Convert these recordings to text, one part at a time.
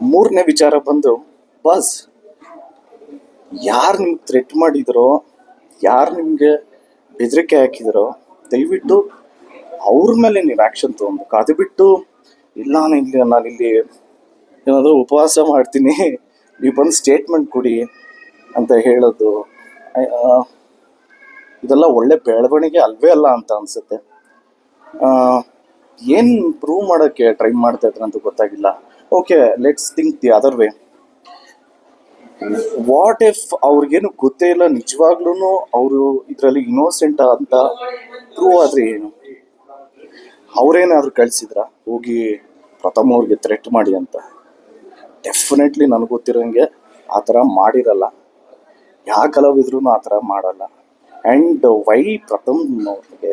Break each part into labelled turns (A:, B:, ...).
A: ಮೂರನೇ ವಿಚಾರ ಬಂದು, ಬಸ್, ಯಾರು ನಿಮ್ಗೆ ಥ್ರೆಟ್ ಮಾಡಿದ್ರೋ, ಯಾರು ನಿಮಗೆ ಬೆದರಿಕೆ ಹಾಕಿದ್ರೋ, ದಯವಿಟ್ಟು ಅವ್ರ ಮೇಲೆ ನೀವು ಆ್ಯಕ್ಷನ್ ತೊಗೊಬೇಕು. ಅದು ಬಿಟ್ಟು ಇಲ್ಲ, ನಾನು ಇಲ್ಲಿ ನಾನು ಇಲ್ಲಿ ಏನಾದರೂ ಉಪವಾಸ ಮಾಡ್ತೀನಿ, ನೀವು ಬಂದು ಸ್ಟೇಟ್ಮೆಂಟ್ ಕೊಡಿ ಅಂತ ಹೇಳೋದು ಇದೆಲ್ಲ ಒಳ್ಳೆ ಬೆಳವಣಿಗೆ ಅಲ್ವೇ ಅಲ್ಲ ಅಂತ ಅನ್ಸುತ್ತೆ. ಏನು ಪ್ರೂವ್ ಮಾಡೋಕ್ಕೆ ಟ್ರೈ ಮಾಡ್ತಾ ಇದ್ರಂತ ಗೊತ್ತಾಗಿಲ್ಲ. Okay let's think the other way what if ಅವ್ರಿಗೇನು ಗೊತ್ತೇ ಇಲ್ಲ ನಿಜವಾಗ್ಲೂ ಅವರು ಇದರಲ್ಲಿ ಇನೋಸೆಂಟ್ ಅಂತ ಪ್ರೂವ್ ಆದರೆ ಏನು? ಅವರೇನಾದ್ರು ಕಳಿಸಿದ್ರ? ಹೋಗಿ ಪ್ರಥಮ ಅವ್ರಿಗೆ ಥ್ರೆಟ್ ಮಾಡಿ ಅಂತ. ಡೆಫಿನೆಟ್ಲಿ ನನಗೆ ಗೊತ್ತಿರೋಂಗೆ ಆ ಥರ ಮಾಡಿರಲ್ಲ. ಯಾವ ಕಲಾವಿದ್ರು ಆ ಥರ ಮಾಡಲ್ಲ. ಆ್ಯಂಡ್ ವೈ ಪ್ರಥಮ್ ಅವ್ರಿಗೆ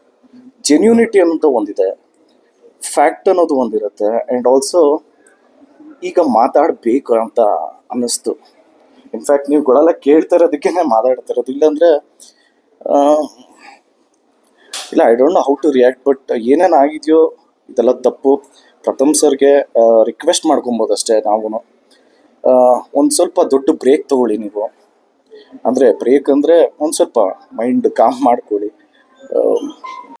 A: ಜೆನ್ಯೂನಿಟಿ ಅನ್ನೋದು ಒಂದಿದೆ. ಫ್ಯಾಕ್ಟ್ ಅನ್ನೋದು ಒಂದಿರುತ್ತೆ. ಆ್ಯಂಡ್ ಆಲ್ಸೋ ಈಗ ಮಾತಾಡಬೇಕು ಅಂತ ಅನ್ನಿಸ್ತು. ಇನ್ಫ್ಯಾಕ್ಟ್ ನೀವುಗಳೆಲ್ಲ ಕೇಳ್ತಾ ಇರೋದಕ್ಕೆ ಮಾತಾಡ್ತಾ ಇರೋದು. ಇಲ್ಲಾಂದರೆ ಇಲ್ಲ I don't know how to react but ಏನೇನು ಆಗಿದೆಯೋ, ಇದೆಲ್ಲ ತಪ್ಪು. ಪ್ರಥಮ್ ಸರ್ಗೆ ರಿಕ್ವೆಸ್ಟ್ ಮಾಡ್ಕೊಬೋದು ಅಷ್ಟೇ ನಾವು ಒಂದು ಸ್ವಲ್ಪ ದೊಡ್ಡ ಬ್ರೇಕ್ ತಗೊಳ್ಳಿ ನೀವು. ಅಂದರೆ ಬ್ರೇಕ್ ಅಂದರೆ ಒಂದು ಸ್ವಲ್ಪ ಮೈಂಡ್ ಕಾಮ್ ಮಾಡ್ಕೊಳ್ಳಿ.